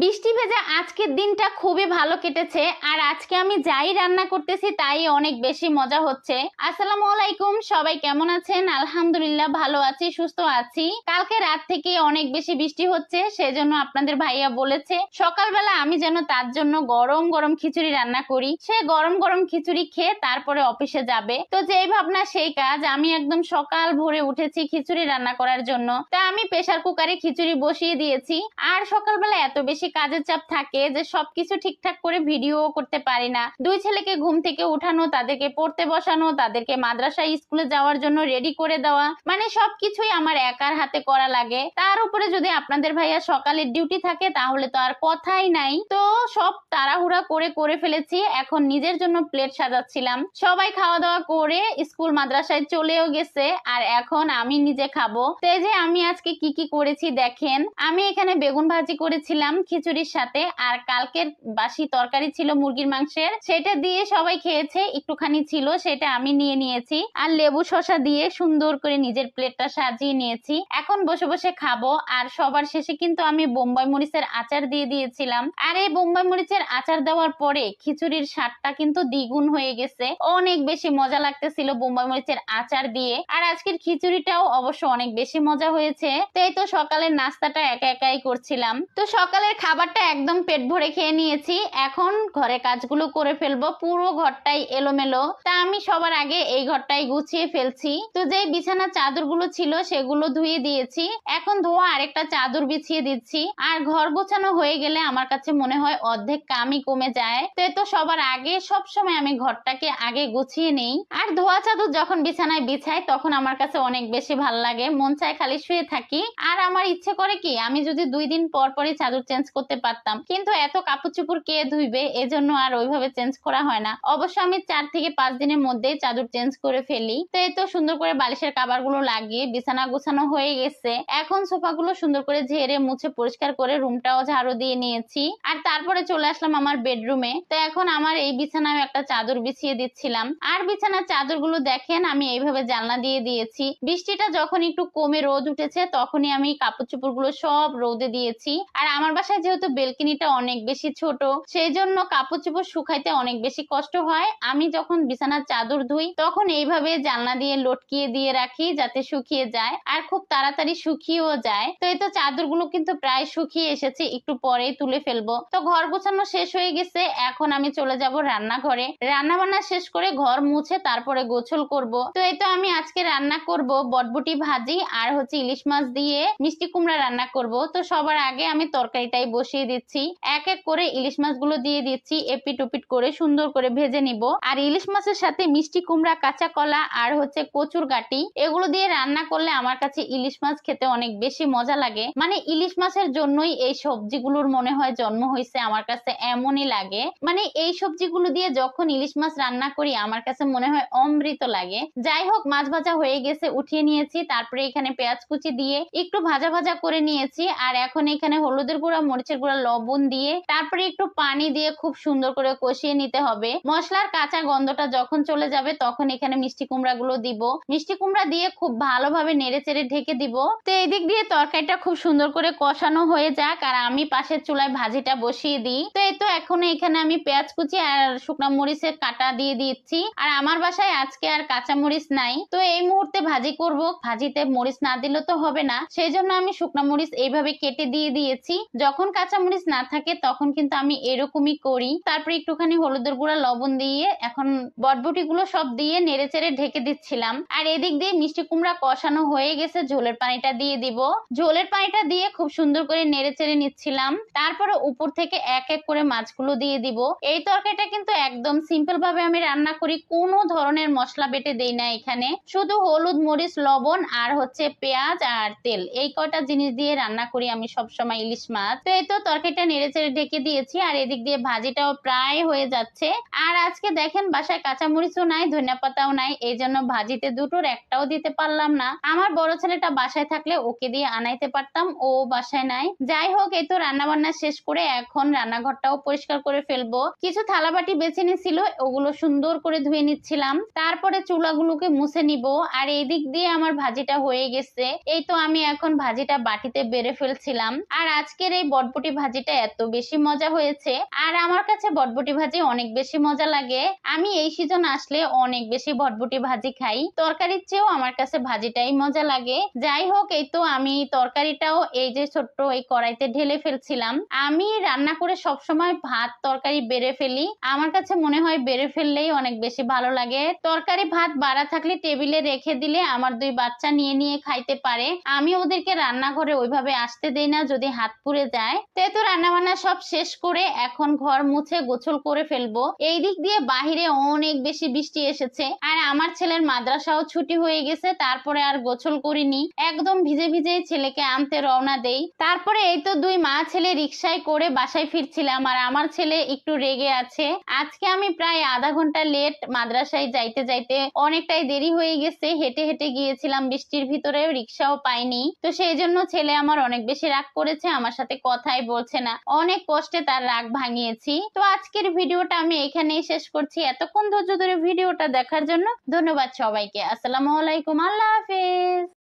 বৃষ্টি ভেজা আজকের দিনটা খুবই ভালো কেটেছে, আর আজকে আমি যাই রান্না করতেছি তাই অনেক বেশি মজা হচ্ছে। আসসালামু আলাইকুম, সবাই কেমন আছেন? আলহামদুলিল্লাহ ভালো আছি, সুস্থ আছি। কালকে রাত থেকে অনেক বেশি বৃষ্টি হচ্ছে, সেজন্য আপনাদের ভাইয়া বলেছে, সকালবেলা আমি যেন তার জন্য গরম গরম খিচুড়ি রান্না করি। সে গরম গরম খিচুড়ি খেয়ে তারপরে অফিসে যাবে। তো যেই ভাবনা সেই কাজ, আমি একদম সকাল ভোরে উঠেছি খিচুড়ি রান্না করার জন্য। তা আমি প্রেসার কুকারে খিচুড়ি বসিয়ে দিয়েছি। আর সকালবেলা এত বেশি কাজের চাপ থাকে যে সবকিছু ঠিকঠাক করে ভিডিও করতে পারি না। দুই ছেলেকে ঘুম থেকে উঠানো, তাদেরকে পড়তে বসানো, তাদেরকে মাদ্রাসা স্কুলে যাওয়ার জন্য রেডি করে দেওয়া মানে সবকিছুই আমার একার হাতে করা লাগে। তার উপরে যদি আপনাদের ভাইয়া সকালের ডিউটি থাকে, তাহলে তো আর কথাই নাই। তো সব তাড়াহুড়া করে করে ফেলেছি, এখন নিজের জন্য প্লেট সাজাচ্ছিলাম। সবাই খাওয়া দাওয়া করে স্কুল মাদ্রাসায় চলেও গেছে, আর এখন আমি নিজে খাব। তো যে আমি আজকে কি কি করেছি দেখেন। আমি এখানে বেগুন ভাজি করেছিলাম খিচুড়ির সাথে আর কালকের বাসি তরকারি ছিল মুরগির মাংসের। সেটা দিয়ে সবাই খেয়েছে, একটুখানি ছিল, সেটা আমি নিয়ে নিয়েছি। আর লেবু শসা দিয়ে সুন্দর করে নিজের প্লেটটা সাজিয়ে নিয়েছি। এখন বসে বসে খাব, আর সবার শেষে কিন্তু আমি বোম্বাই মরিচের আচার দিয়ে দিয়েছিলাম। আর এই বোম্বাই মরিচের আচার দেওয়ার পরে খিচুড়ির স্বাদটা কিন্তু দ্বিগুণ হয়ে গেছে। অনেক বেশি মজা লাগতেছিল বোম্বাই মরিচের আচার দিয়ে। আর আজকের খিচুড়িটাও অবশ্য অনেক বেশি মজা হয়েছে। তো এই তো সকালের নাস্তাটা একা একাই করছিলাম। তো সকালের খাবারটা একদম পেট ভরে খেয়ে নিয়েছি। এখন ঘরে কাজগুলো করে ফেলব। পুরো ঘরটাই এলোমেলো। তা আমি সবার আগে এই ঘরটাই গুছিয়ে ফেলছি। তো যে বিছানার চাদরগুলো ছিল সেগুলো ধুয়ে দিয়েছি। এখন ধোয়া আরেকটা চাদর বিছিয়ে দিচ্ছি। আর ঘর গোছানো হয়ে গেলে আমার কাছে মনে হয় অর্ধেক কামই কমে যায়। তো এই তো সবার আগে সব সময় আমি ঘরটাকে আগে গুছিয়ে নেই। আর ধোয়া চাদর যখন বিছানায় বিছাই তখন আমার কাছে অনেক বেশি ভালো লাগে। মন চায় খালি শুয়ে থাকি। আর আমার ইচ্ছে করে কি, আমি যদি দুই দিন পর পরই চাদর চেঞ্জ করতে পারতাম। কিন্তু এত কাপড় চোপড় কে ধুইবে? এজন্য আর ওইভাবে চেঞ্জ করা হয় না। অবশ্য আমি চার থেকে পাঁচ দিনের মধ্যেই চাদর চেঞ্জ করে ফেলি। তো এই তো সুন্দর করে বালিশের কাবারগুলো লাগিয়ে বিছানা গোছানো হয়ে গেছে। এখন সোফা গুলো সুন্দর করে ঝেড়ে মুছে পরিষ্কার করে রুমটাও ঝাড়ু দিয়ে নিয়েছি। আর তারপরে চলে আসলাম আমার বেডরুমে। তো এখন আমার এই বিছানায় একটা চাদর বিছিয়ে দিচ্ছিলাম। আর বিছানার চাদরগুলো দেখেন, আমি এইভাবে জানলা দিয়ে দিয়েছি। বৃষ্টিটা যখন একটু কমে রোদ উঠেছে, তখনই আমি কাপড় চোপড়গুলো সব রোদে দিয়েছি। আর আমার বাসায় যেহেতু বেলকিনিটা অনেক বেশি ছোট সেই জন্য কাপড় চোপড় শুকাইতে অনেক বেশি কষ্ট হয়। আমি যখন বিছানার চাদর ধুই, তখন এইভাবে জানলা দিয়ে লটকিয়ে দিয়ে রাখি যাতে শুকিয়ে যায় আর খুব তাড়াতাড়ি শুকিয়েও যায়। তো এই তো চাদরগুলো কিন্তু প্রায় শুকিয়ে এসেছে, একটু পরেই তুলে ফেলব। তো ঘর গোছানো শেষ হয়ে গেছে, এখন আমি চলে যাব রান্নাঘরে। রান্না বান্না শেষ করে ঘর মুছে তারপরে গোছল করব। তো এই তো আমি আজকে রান্না করব বটবটি ভাজি আর হচ্ছে ইলিশ মাছ দিয়ে মিষ্টি কুমড়া রান্না করব। তো সবার আগে আমি তরকারিটাই বসিয়ে দিচ্ছি। এক এক করে ইলিশ মাছগুলো দিয়ে দিচ্ছি। এপিট ওপিট করে সুন্দর করে ভেজে নিব। আর ইলিশ মাছের সাথে মিষ্টি কুমড়া, কাঁচা কলা আর হচ্ছে কচুর গাটি, এগুলো দিয়ে রান্না করলে আমার কাছে ইলিশ মাছ খেতে অনেক বেশি মজা লাগে। মানে ইলিশ মাছের জন্যই এই সবজিগুলোর মনে হয় জন্ম হয়েছে আমার কাছে এমনই লাগে। মানে এই সবজিগুলো দিয়ে যখন ইলিশ মাছ রান্না করি, আমার কাছে মনে হয় অমৃত লাগে। যাই হোক, মাছ ভাজা হয়ে গেছে, উঠিয়ে নিয়েছি। তারপরে এখানে পেঁয়াজ কুচি দিয়ে একটু ভাজা ভাজা করে নিয়েছি। আর এখন এখানে হলুদের গুঁড়া মরিচের গুঁড়া, লবণ দিয়ে তারপরে একটু পানি দিয়ে খুব সুন্দর করে কষিয়ে নিতে হবে। মশলার কাঁচা গন্ধটা যখন চলে যাবে তখন এখানে মিষ্টি কুমড়া গুলো দিব। মিষ্টি কুমড়া দিয়ে খুব ভালোভাবে নেড়ে চেড়ে ঢেকে দিব। তো এই দিক দিয়ে তরকারিটা খুব সুন্দর করে কষানো হয়ে যাক আর আমি পাশের চুলায় ভাজিটা বসিয়ে দিই। তো এই তো এখন এখানে আমি পেঁয়াজ কুচি আর শুকনো মরিচের কাটা দিয়ে দিচ্ছি। আর আমার বাসায় আজকে আর কাঁচা মরিচ নাই। তো এই মুহূর্তে ভাজি করব। ভাজিতে মরিচ না দিলে তো হবে না। সেই জন্য আমি শুকনো মরিচ এইভাবে কেটে দিয়ে দিয়েছি। যখন কাঁচা মরিচ না থাকে তখন কিন্তু আমি এরকমই করি। তারপরে একটুখানি হলুদের গুঁড়া, লবণ দিয়ে এখন বটবটি গুলো সব দিয়ে নেড়ে চেড়ে ঢেকে দিচ্ছিলাম। আর এদিক দিয়ে মিষ্টি কুমড়া কষানো হয়ে গেছে, ঝোলের পানিটা দিয়ে দিব। ঝোলের পানিটা দিয়ে খুব সুন্দর করে নেড়ে চেড়ে নিচ্ছিলাম। তারপরে উপর থেকে এক এক করে মাছগুলো দিয়ে দিব। এই তরকারিটা কিন্তু একদম সিম্পল ভাবে আমি রান্না করি, কোনো ধরনের মশলা বেটে দেই না এখানে। শুধু হলুদ, মরিচ, লবণ আর হচ্ছে পেঁয়াজ আর তেল। এই কটা জিনিস দিয়ে রান্না করি আমি সব সময় ইলিশ মাছ। তো এই তো তরকারিটা নেড়ে চেড়ে ঢেকে দিয়েছি, আর এদিক দিয়ে ভাজিটাও প্রায় হয়ে যাচ্ছে। আর আজকে দেখেন বাসায় কাঁচামরিচও নাই, ধনিয়া পাতাও নাই, এই জন্য ভাজিতে দুটোর একটাও দিতে পারলাম না। আমার বড় ছেলেটা বাসায় থাকলে ওকে দিয়ে আনাইতে পারতাম, ও বাসায় নাই। যাই হোক, এই তো রান্না বান্না শেষ করে এখন রান্নাঘরটাও পরিষ্কার করে ফেলব। কিছু থালাবাটি বেছে নিছিল, ওগুলো সুন্দর করে ধুয়ে নিচ্ছিলাম। তারপরে চুলাগুলোকে মুছে নিব, আর এই দিক দিয়ে আমার ভাজিটা হয়ে গেছে। এই তো আমি এখন ভাজিটা বাটিতে বেড়ে ফেলছিলাম। আর আজকের এই বট বটবটি ভাজিটা এত বেশি মজা হয়েছে। আর আমার কাছে বটবটি ভাজি অনেক বেশি মজা লাগে। আমি এই সিজন আসলে অনেক বেশি বটবটি ভাজি খাই। তরকারির চেয়েও আমার কাছে ভাজিটাই মজা লাগে। যাই হোক, এই তো আমি তরকারিটাও এই যে ছোট্ট এই কড়াইতে ঢেলে ফেলছিলাম। আমি রান্না করে সবসময় ভাত, তরকারি বেড়ে ফেলি। আমার কাছে মনে হয় বেড়ে ফেললেই অনেক বেশি ভালো লাগে। তরকারি, ভাত বাড়া থাকলে টেবিলে রেখে দিলে আমার দুই বাচ্চা নিয়ে নিয়ে খাইতে পারে। আমি ওদেরকে রান্নাঘরে ওইভাবে আসতে দেই না। যদি হাত পুড়ে যায় তাই তো রান্না বান্না সব শেষ করে এখন ঘর মুছে গোছল করে ফেলব। এই দিক দিয়ে বাহিরে অনেক বেশি বৃষ্টি এসেছে। আর আমার ছেলের মাদ্রাসাও ছুটি হয়ে গেছে, তারপরে আর গোছল করিনি। একদম ভিজে ভিজে ছেলেকে আনতে রওনা দেই। তারপরে এই তো দুই মা ছেলে রিক্সায় করে বাসায় ফিরছিলাম, আর আমার ছেলে একটু রেগে আছে। আজকে আমি প্রায় আধা ঘণ্টা লেট মাদ্রাসায় যাইতে যাইতে অনেকটাই দেরি হয়ে গেছে। হেঁটে হেঁটে গিয়েছিলাম, বৃষ্টির ভিতরে রিক্সাও পাইনি। তো সেই জন্য ছেলে আমার অনেক বেশি রাগ করেছে, আমার সাথে কথাই বলছে না। অনেক কষ্টে তার রাগ ভাঙিয়েছি। তো আজকের ভিডিওটা আমি এখানেই শেষ করছি। এতক্ষণ ধৈর্য ধরে ভিডিওটা দেখার জন্য ধন্যবাদ সবাইকে। আসসালামু আলাইকুম। আল্লাহ হাফেজ।